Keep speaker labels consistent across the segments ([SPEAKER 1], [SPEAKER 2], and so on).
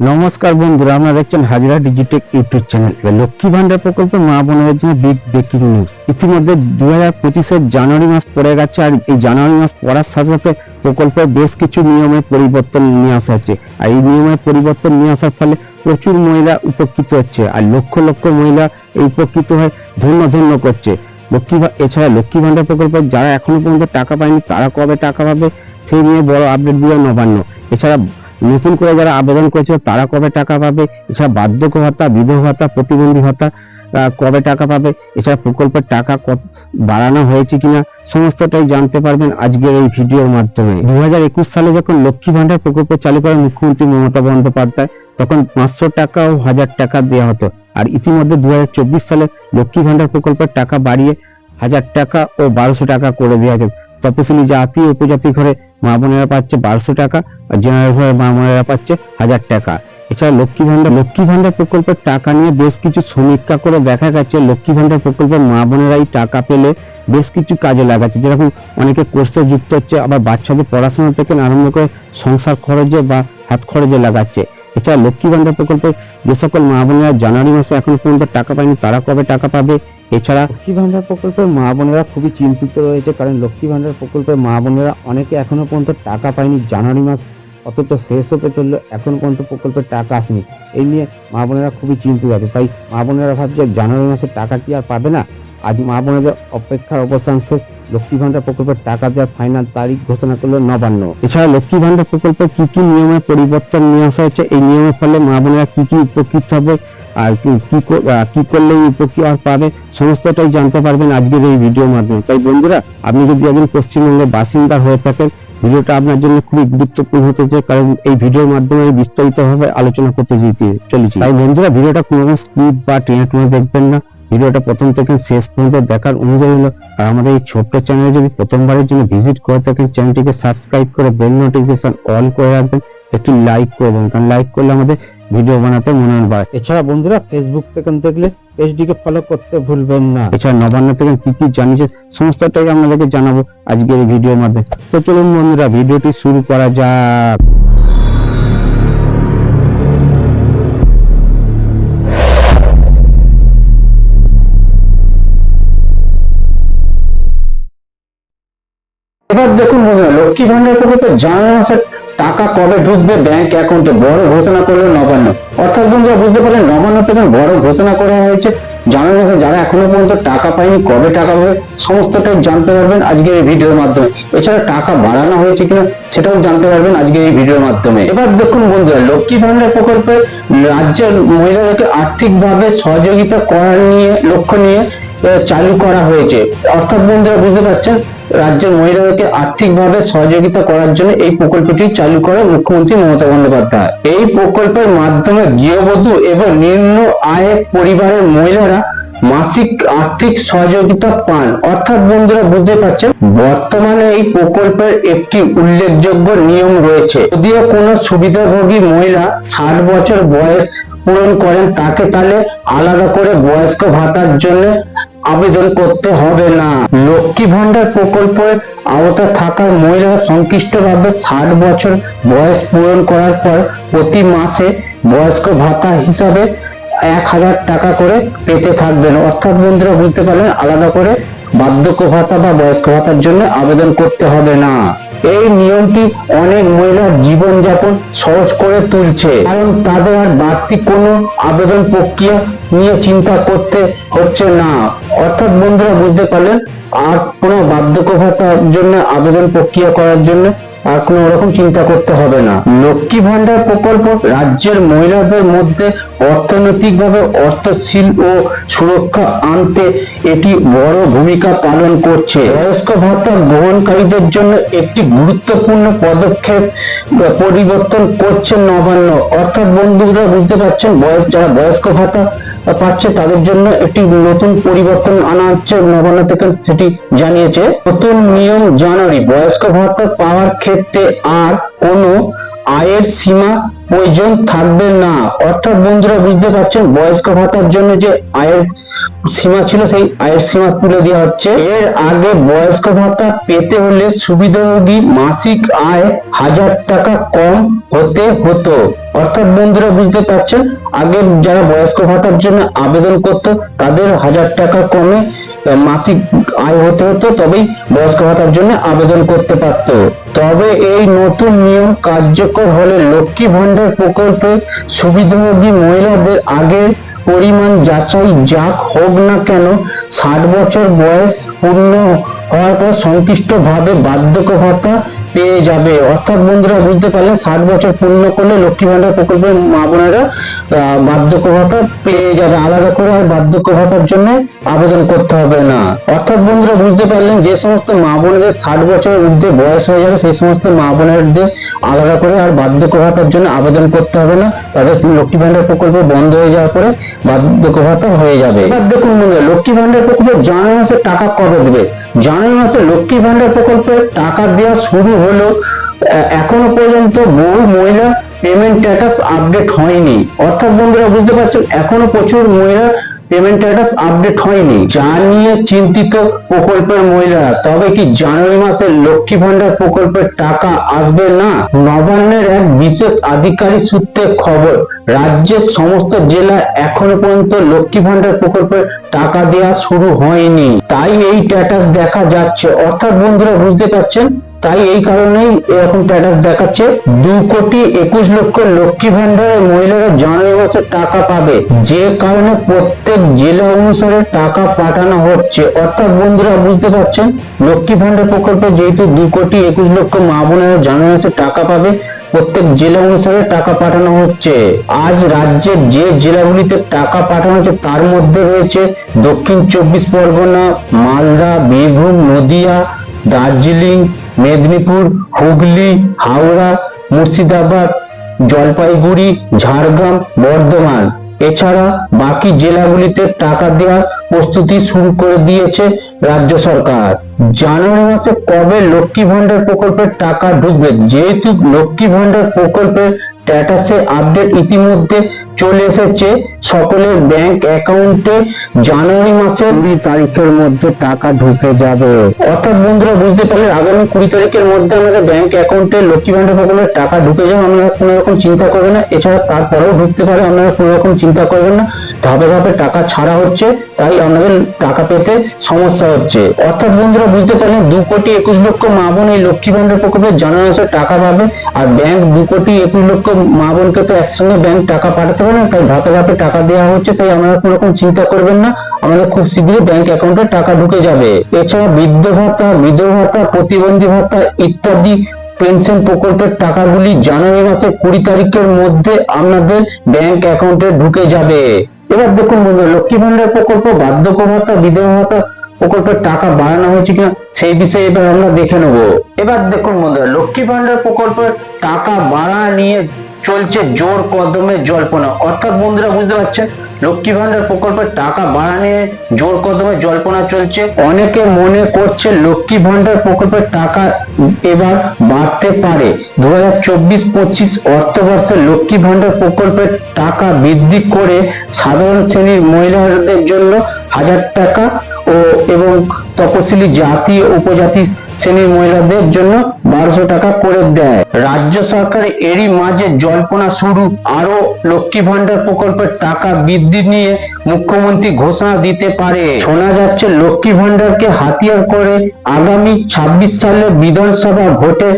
[SPEAKER 1] নমস্কার বন্ধুরা, আপনারা দেখছেন Hajira Digitech YouTube channel. Lakshmi Bhandar প্রকল্পে মা বোনদের জন্য বিগ ব্রেকিং নিউজ ইতিমধ্যে দু হাজার পঁচিশের জানুয়ারি মাস পড়ে গেছে আর এই জানুয়ারি মাস পড়ার সাথে সাথে প্রকল্পে বেশ কিছু নিয়মে পরিবর্তন নিয়ে আসা হচ্ছে। আর এই নিয়মের পরিবর্তন নিয়ে আসার ফলে প্রচুর মহিলা উপকৃত হচ্ছে আর লক্ষ লক্ষ মহিলা এই উপকৃত হয়ে ধন্য ধন্য করছে। লক্ষ্মী এছাড়া লক্ষ্মী ভান্ডার প্রকল্পে যারা এখনও পর্যন্ত টাকা পায়নি, তারা কবে টাকা পাবে, সেই নিয়ে বড় আপডেট দিল নবান্ন। এছাড়া নতুন করে যারা আবেদন করেছে, তারা কবে টাকা পাবে? এছাড়া বার্ধক্য ভাতা বিধবা ভাতা প্রতিবন্ধী ভাতা কবে টাকা পাবে? এছাড়া প্রকল্পের টাকা কত, বাড়ানো হয়েছে কিনা? সমস্তটাই জানতে পারবেন আজকের এই ভিডিওর মাধ্যমে। দু হাজার একুশ সালে যখন লক্ষ্মী ভান্ডার প্রকল্প চালু করেন মুখ্যমন্ত্রী মমতা বন্দ্যোপাধ্যায়, তখন পাঁচশো টাকা ও হাজার টাকা দেওয়া হতো। আর ইতিমধ্যে দু হাজার চব্বিশ সালে লক্ষ্মী ভান্ডার প্রকল্পের টাকা বাড়িয়ে হাজার টাকা ও বারোশো টাকা করে দেওয়া হয়েছে। তপশিলি জাতি উপজাতি ঘরে মা বোনেরা পাচ্ছে বারোশো টাকা আর জেনারেল ঘরে মা বোনেরা পাচ্ছে হাজার টাকা। এছাড়া লক্ষ্মী ভান্ডার লক্ষ্মী ভান্ডার প্রকল্পের টাকা নিয়ে বেশ কিছু সমীক্ষা করে দেখা গেছে, লক্ষ্মী ভান্ডার প্রকল্পের মা বোনেরাই টাকা পেলে বেশ কিছু কাজে লাগাচ্ছে। যেরকম অনেকে কোর্সে যুক্ত হচ্ছে, আবার বাচ্চাদের পড়াশোনা থেকে আরম্ভ করে সংসার খরচে বা হাত খরচে লাগাচ্ছে। এছাড়া লক্ষ্মী ভান্ডার প্রকল্পে যে সকল মা বোনেরা জানুয়ারি মাসে এখনও পর্যন্ত টাকা পায়নি, তারা কবে টাকা পাবে? এছাড়া লক্ষ্মী ভান্ডার প্রকল্পের মা বোনেরা খুবই চিন্তিত রয়েছে, কারণ লক্ষ্মী ভান্ডার প্রকল্পের মা বোনেরা অনেকে এখনও পর্যন্ত টাকা পায়নি। জানুয়ারি মাস অথচ শেষ হতে চলল এখন পর্যন্ত প্রকল্পের টাকা আসেনি। এই নিয়ে মা বোনেরা খুবই চিন্তিত আছে। তাই মা বোনেরা ভাবছে জানুয়ারি মাসে টাকা কি আর পাবে না? আজ মা বোনেদের অপেক্ষার অবসান শেষ। লক্ষ্মী ভান্ডার প্রকল্পের টাকা দেওয়ার ফাইনাল তারিখ ঘোষণা করল নবান্ন। এছাড়া লক্ষ্মী ভান্ডার প্রকল্পে কি কি নিয়মে পরিবর্তন নিয়ে আসা হয়েছে? এই নিয়মের ফলে মা বোনেরা কি কি উপকৃত হবে আর কি- কি করলে এই উপকার পাবে, সমস্তটাই জানতে পারবেন আজকের এই ভিডিওর মাধ্যমে। তাই বন্ধুরা, আপনি যদি একজন পশ্চিমবঙ্গের বাসিন্দা হয়ে থাকেন, ভিডিওটা আপনার জন্য খুবই গুরুত্বপূর্ণ হতে চাই কারণ এই ভিডিওর মাধ্যমে বিস্তারিতভাবে আলোচনা করতে চলেছি। তাই বন্ধুরা, ভিডিওটা কোনো স্কিপ বা টেনে টুনে দেখবেন না। ভিডিওটা প্রথম থেকে শেষ পর্যন্ত দেখার অনুযায়ী হলো আর আমাদের এই ছোট্ট চ্যানেলে যদি প্রথমবারের জন্য ভিজিট করে থাকেন চ্যানেলটিকে সাবস্ক্রাইব করে বেল নোটিফিকেশন অল করে রাখবেন একটি লাইক করবেন কারণ লাইক করলে আমাদের ভিডিও বানাতে মনে হয়। এছাড়া বন্ধুরা ফেসবুক থেকে দেখলে পেজটিকে ফলো করতে ভুলবেন না। এছাড়া নবান্ন থেকে কি কি জানিয়েছে সমস্তটাই আপনাদেরকে জানাব আজকের এই ভিডিওর মাধ্যমে তো চলুন বন্ধুরা ভিডিওটি শুরু করা যাক। এবার দেখুন বন্ধুরা, লক্ষ্মী ভান্ডার প্রকল্পে জানুয়ারি মাসের টাকা কবে ঢুকবে ব্যাংক অ্যাকাউন্টে বড় ঘোষণা করল নবান্ন। অর্থাৎ বন্ধুরা, বুঝতে পারলেন, নবান্ন থেকে বড় ঘোষণা করা হয়েছে। জানুয়ারি মাসে যারা এখনও পর্যন্ত টাকা পায়নি, কবে টাকা পাবে, সমস্তটাই জানতে পারবেন আজকের এই ভিডিওর মাধ্যমে। এছাড়া টাকা বাড়ানো হয়েছে কিনা, সেটাও জানতে পারবেন আজকের এই ভিডিওর মাধ্যমে। এবার দেখুন বন্ধুরা, লক্ষ্মী ভান্ডার প্রকল্পে রাজ্যের মহিলাদেরকে আর্থিকভাবে সহযোগিতা করার নিয়ে, লক্ষ্য নিয়ে চালু করা হয়েছে। অর্থাৎ বন্ধুরা, বুঝতে পারছেন? রাজ্যের মহিলাদেরকে আর্থিকভাবে সহযোগিতা করার জন্য এই প্রকল্পটি চালু করে মুখ্যমন্ত্রী মমতা বন্দ্যোপাধ্যায়। এই প্রকল্পের মাধ্যমে গৃহবধূ এবং নিম্ন আয়ের পরিবারের মহিলারা মাসিক আর্থিক সহযোগিতা পান। অর্থাৎ বন্ধুরা, বুঝতে পারছেন? বর্তমানে এই প্রকল্পের একটি উল্লেখযোগ্য নিয়ম রয়েছে। যদিও কোনো সুবিধাভোগী মহিলা ষাট বছর বয়স পূরণ করেন, তাকে তাহলে আলাদা করে বয়স্ক ভাতার জন্য আবেদন করতে হবে না। লক্ষ্মী ভান্ডার প্রকল্পের আওতা থাকার মহিলা সংশ্লিষ্টভাবে ষাট বছর বয়স পূরণ করার পর প্রতি মাসে বয়স্ক ভাতা হিসাবে এক হাজার টাকা করে পেতে থাকবেন। অর্থাৎ বন্ধুরা, বুঝতে পারলেন? আলাদা করে বার্ধক্য ভাতা বা বয়স্ক ভাতার জন্য আবেদন করতে হবে না। এই নিয়মটি অনেক মহিলার জীবনযাপন সহজ করে তুলছে। কারণ তাদের আর বাড়তি কোনো আবেদন প্রক্রিয়া নিয়ে চিন্তা করতে হচ্ছে না। অর্থাৎ বন্ধুরা, বুঝতে পারলেন? আর কোনো বার্ধক্য ভাতার জন্য আবেদন প্রক্রিয়া করার জন্য আর কোনো রকম চিন্তা করতে হবে না। লক্ষ্মী ভান্ডার প্রকল্প রাজ্যের মহিলাদের মধ্যে অর্থনৈতিকভাবে অর্থশীল ও সুরক্ষা আনতে এটি বড় ভূমিকা পালন করছে। বয়স্ক ভাতা গ্রহণকারীদের জন্য একটি গুরুত্বপূর্ণ পদক্ষেপ পরিবর্তন করছে নবান্ন। অর্থাৎ বন্ধুরা, বুঝতে পারছেন, বয়স, যারা বয়স্ক ভাতা পাচ্ছে, তাদের জন্য একটি নতুন পরিবর্তন আনা হচ্ছে নবান্ন থেকে সেটি জানিয়েছে। নতুন নিয়ম জানুয়ারি, বয়স্ক ভাতা পাওয়ার ক্ষেত্রে আর কোনো আয়ের সীমা প্রয়োজন থাকবে না। অর্থাৎ বন্ধুরা বুঝতে পারছেন, বয়স্ক ভাতার জন্য যে আয়ের সীমা ছিল, সেই আয়ের সীমা তুলে দেওয়া হচ্ছে। এর আগে বয়স্ক ভাতা পেতে হলে সুবিধাভোগী মাসিক আয় হাজার টাকা কম হতে হতো। অর্থাৎ বন্ধুরা বুঝতে পারছেন, আগে যারা বয়স্ক ভাতার জন্য আবেদন করতো, তাদের হাজার টাকা কমে মাসিক আয় হতে হতো, তবেই বয়স্ক ভাতার জন্য আবেদন করতে পারত। তবে এই নতুন নিয়ম কার্যকর হলে লক্ষ্মী ভান্ডার প্রকল্পে সুবিধাভোগী মহিলাদের আগে পরিমাণ যাচাই যাক হোক না কেন, ষাট বছর বয়স পূর্ণ হওয়ার পর সংশ্লিষ্টভাবে বার্ধক্য ভাতা পেয়ে যাবে। অর্থাৎ বন্ধুরা, বুঝতে পারলেন, ষাট বছর পূর্ণ করলে লক্ষ্মী ভান্ডার প্রকল্পের মা বোনেরা বার্ধক্য ভাতা পেয়ে যাবে। আলাদা করে আর বার্ধক্য ভাতার জন্য আবেদন করতে হবে না। অর্থাৎ বন্ধুরা, বুঝতে পারলেন, যে সমস্ত মা বোনেদের ষাট বছরের ঊর্ধ্বে বয়স হয়ে যাবে, সেই সমস্ত মা বোনেদের আলাদা করে আর বার্ধক্য ভাতার জন্য আবেদন করতে হবে না। তাদের লক্ষ্মী ভান্ডার প্রকল্প বন্ধ হয়ে যাওয়ার পরে বার্ধক্য ভাতা হয়ে যাবে। দেখুন বন্ধুরা লক্ষ্মী ভান্ডার প্রকল্পে জানুয়ারি মাসে টাকা কবে দেবে? জানুয়ারি মাসে লক্ষ্মী ভান্ডার প্রকল্পে টাকা দেওয়া শুরু হলো এখনও পর্যন্ত বহু মহিলা পেমেন্ট স্ট্যাটাস আপডেট হয়নি। অর্থাৎ বন্ধুরা, বুঝতে পারছেন, এখনও প্রচুর মহিলা পেমেন্ট স্ট্যাটাস আপডেট হয়নি। যা নিয়ে চিন্তিত প্রকল্পের মহিলারা। তবে কি জানুয়ারি মাসে লক্ষ্মী ভান্ডার প্রকল্পের টাকা আসবে না? নবান্নের এক বিশেষ আধিকারিক সূত্রে খবর, রাজ্যের সমস্ত জেলা এখনও পর্যন্ত লক্ষ্মী ভান্ডার প্রকল্পের টাকা দেওয়া শুরু হয়নি। তাই এই স্ট্যাটাস দেখা যাচ্ছে। অর্থাৎ বন্ধুরা, বুঝতে পারছেন? তাই এই কারণেই এরকম স্ট্যাটাস দেখাচ্ছে। দু কোটি একুশ লক্ষ লক্ষ্মী ভান্ডারের মহিলারা জানুয়ারি মাসে টাকা পাবে। যে কারণে প্রত্যেক জেলা অনুসারে টাকা পাঠানো হচ্ছে। অর্থাৎ বন্ধুরা, বুঝতে পারছেন? লক্ষ্মী ভান্ডার প্রকল্পে যেহেতু দু কোটি একুশ লক্ষ মা বোনেরা জানুয়ারি মাসে টাকা পাবে, প্রত্যেক জেলা অনুসারে টাকা পাঠানো হচ্ছে। আজ রাজ্যের যে জেলাগুলিতে টাকা পাঠানো হচ্ছে, তার মধ্যে রয়েছে দক্ষিণ চব্বিশ পরগনা, মালদা, বীরভূম, নদিয়া, দার্জিলিং মেদিনীপুর, হুগলি, হাওড়া, মুর্শিদাবাদ, জলপাইগুড়ি, ঝাড়গ্রাম, বর্ধমান। এছাড়া বাকি জেলাগুলিতে টাকা দেওয়ার প্রস্তুতি শুরু করে দিয়েছে রাজ্য সরকার। জানুয়ারি মাসে কবে লক্ষ্মী ভান্ডার প্রকল্পের টাকা ঢুকবে? যেহেতু লক্ষ্মী ভান্ডার প্রকল্পের স্ট্যাটাসে আপডেট ইতিমধ্যে চলে এসেছে। সকলের ব্যাংক অ্যাকাউন্টে জানুয়ারি মাসের কুড়ি তারিখের মধ্যে টাকা ঢুকে যাবে। অর্থাৎ বন্ধুরা বুঝতে পারলেন আগামী কুড়ি তারিখের মধ্যে আমাদের ব্যাংক অ্যাকাউন্টে লক্ষ্মী ভান্ডার প্রকল্পের টাকা ঢুকে যাবে আপনারা কোনো রকম চিন্তা করবেন না। এছাড়া তারপরেও ঢুকতে পারে আপনারা কোনো রকম চিন্তা করবেন না। ধাপে ধাপে টাকা ছাড়া হচ্ছে, তাই আপনাদের টাকা পেতে সমস্যা হচ্ছে। অর্থাৎ বন্ধুরা, বুঝতে পারলেন, দু কোটি একুশ লক্ষ মা বোন এই লক্ষ্মী ভান্ডার প্রকল্পে মাসে টাকা পাবে, আর ব্যাংক দু কোটি একুশ লক্ষ মা বোনকে তো একসঙ্গে ব্যাংক টাকা পাঠাতে পারে না, তাই ধাপে ধাপে টাকা দেওয়া হচ্ছে, তাই আপনারা কোনো রকম চিন্তা করবেন না। আমাদের খুব শীঘ্রই ব্যাংক অ্যাকাউন্টে টাকা ঢুকে যাবে। এছাড়া বৃদ্ধ ভাতা, বিধবা ভাতা, প্রতিবন্ধী ভাতা ইত্যাদি পেনশন প্রকল্পের টাকাগুলি জানুয়ারি মাসের কুড়ি তারিখের মধ্যে আপনাদের ব্যাংক অ্যাকাউন্টে ঢুকে যাবে। এবার দেখুন বন্ধুরা, লক্ষ্মী ভান্ডার প্রকল্প বার্ধক্য ভাতা বিধবা ভাতা প্রকল্পের টাকা বাড়ানো হয়েছে কিনা, সেই বিষয়ে এবার আমরা দেখে নেব। এবার দেখুন বন্ধুরা, লক্ষ্মী ভান্ডার প্রকল্পের টাকা বাড়া নিয়ে চলছে জোর কদমে জল্পনা। অর্থাৎ বন্ধুরা বুঝতে পারছেন, লক্ষ্মী ভান্ডার প্রকল্পের টাকা বাড়া নিয়ে জোর কদমে জল্পনা চলছে। অনেকে মনে করছে লক্ষ্মী ভান্ডার প্রকল্পের টাকা এবার বাড়তে পারে। দু হাজার চব্বিশ পঁচিশ অর্থবর্ষে লক্ষ্মী ভান্ডার প্রকল্পের টাকা বৃদ্ধি করে সাধারণ শ্রেণির মহিলাদের জন্য হাজার টাকা এবং তপশিলি জাতি উপজাতি শ্রেণির মহিলাদের জন্য বারোশো টাকা করে দেয়। রাজ্য সরকার এরই মাঝে জল্পনা শুরু। আরও লক্ষ্মী ভান্ডার প্রকল্পের টাকা বৃদ্ধি নিয়ে মুখ্যমন্ত্রী ঘোষণা দিতে পারে। শোনা যাচ্ছে, লক্ষ্মী ভান্ডারকে হাতিয়ার করে আগামী ছাব্বিশ সালে বিধানসভা ভোটে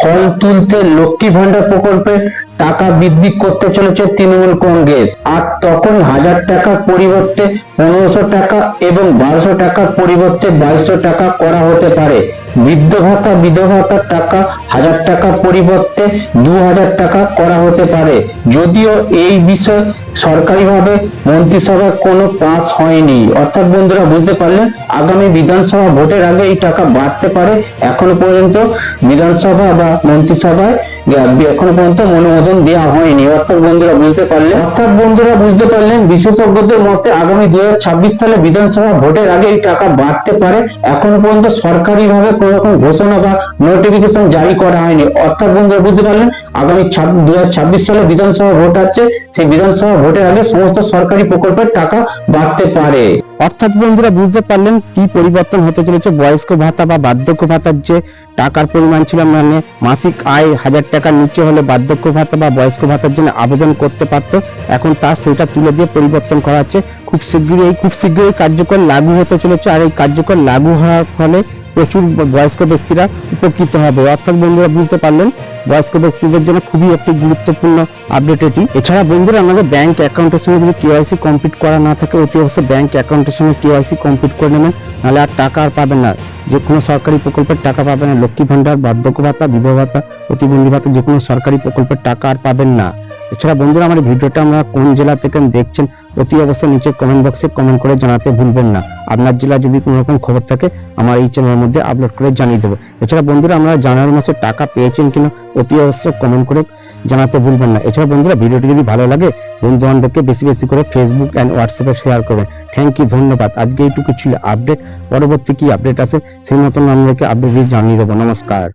[SPEAKER 1] ফল তুলতে লক্ষ্মী ভান্ডার প্রকল্পে টাকা বৃদ্ধি করতে চলেছে তৃণমূল কংগ্রেস। আর তখন হাজার টাকার পরিবর্তে পনেরোশো টাকা এবং বারোশো টাকার পরিবর্তে বাইশশো টাকা করা হতে পারে। বৃদ্ধ ভাতা, বিধবা ভাতার টাকা হাজার টাকার পরিবর্তে দু হাজার টাকা করা হতে পারে। যদিও এই বিষয়ে সরকারিভাবে মন্ত্রিসভায় কোনো পাস হয়নি। অর্থাৎ বন্ধুরা, বুঝতে পারলেন? আগামী বিধানসভা ভোটের আগে এই টাকা বাড়তে পারে। এখনও পর্যন্ত বিধানসভা বা মন্ত্রিসভায়, এখনও পর্যন্ত অনুমোদন আবেদন দেওয়া হয়নি। অর্থাৎ বন্ধুরা বুঝতে পারলেন? অর্থাৎ বন্ধুরা বুঝতে পারলেন বিশেষজ্ঞদের মতে আগামী দু হাজার ছাব্বিশ সালে বিধানসভা ভোটের আগে এই টাকা বাড়তে পারে। এখনও পর্যন্ত সরকারি ভাবে কোন রকম ঘোষণা বা নোটিফিকেশন জারি করা হয়নি। অর্থাৎ বন্ধুরা বুঝতে পারলেন আগামী দুই সালে বিধানসভা ভোট আছে। সেই বিধানসভা ভোটের আগে সমস্ত সরকারি প্রকল্পের টাকা বাড়তে পারে। অর্থাৎ বন্ধুরা বুঝতে পারলেন কি পরিবর্তন হতে চলেছে বয়স্ক ভাতা বা বার্ধক্য ভাতার যে টাকার পরিমাণ ছিল মানে মাসিক আয় হাজার টাকার নিচে হলে বার্ধক্য ভাতা বা বয়স্ক ভাতার জন্য আবেদন করতে পারতো। এখন তার সেটা তুলে দিয়ে পরিবর্তন করা হচ্ছে। খুব শীঘ্রই এই খুব শীঘ্রই কার্যকর লাগু হতে চলেছে আর এই কার্যকর লাগু হওয়ার ফলে প্রচুর বয়স্ক ব্যক্তিরা উপকৃত হবে। অর্থাৎ বন্ধুরা বুঝতে পারলেন, বয়স্ক ব্যক্তিদের জন্য খুবই একটি গুরুত্বপূর্ণ আপডেট এটি। এছাড়া বন্ধুরা আমাদের ব্যাংক অ্যাকাউন্টের সঙ্গে যদি কেওয়াইসি কমপ্লিট করা না থাকে, অতি অবশ্যই ব্যাংক অ্যাকাউন্টের সঙ্গে কেওয়াইসি কমপ্লিট করে নেবেন। নাহলে আর টাকা আর পাবেন না। যে কোনো সরকারি প্রকল্পের টাকা পাবেন না। লক্ষ্মী ভান্ডার বার্ধক্য ভাতা বিবাহ ভাতা প্রতিবন্ধী ভাতা যে কোনো সরকারি প্রকল্পের টাকা আর পাবেন না। এছাড়া বন্ধুরা, আমার ভিডিওটা আমরা কোন জেলা থেকে দেখছেন অতি অবশ্যই নিচে কমেন্ট বক্সে কমেন্ট করে জানাতে ভুলবেন না। আপনার জেলা যদি কোনো রকম খবর থাকে, আমার এই চ্যানেলের মধ্যে আপলোড করে জানিয়ে দেবো। এছাড়া বন্ধুরা আমরা জানুয়ারি মাসে টাকা পেয়েছেন কিনা অতি অবশ্যই কমেন্ট করে জানাতে ভুলবেন না। এছাড়া বন্ধুরা, ভিডিওটি যদি ভালো লাগে বন্ধু বান্ধবকে বেশি বেশি করে ফেসবুক অ্যান্ড হোয়াটসঅ্যাপে শেয়ার করবেন। থ্যাংক ইউ ধন্যবাদ। আজকে এইটুকু ছিল আপডেট পরবর্তী কি আপডেট আছে, সেই মতন আপনাকে আপডেট দিয়ে জানিয়ে দেবো। নমস্কার।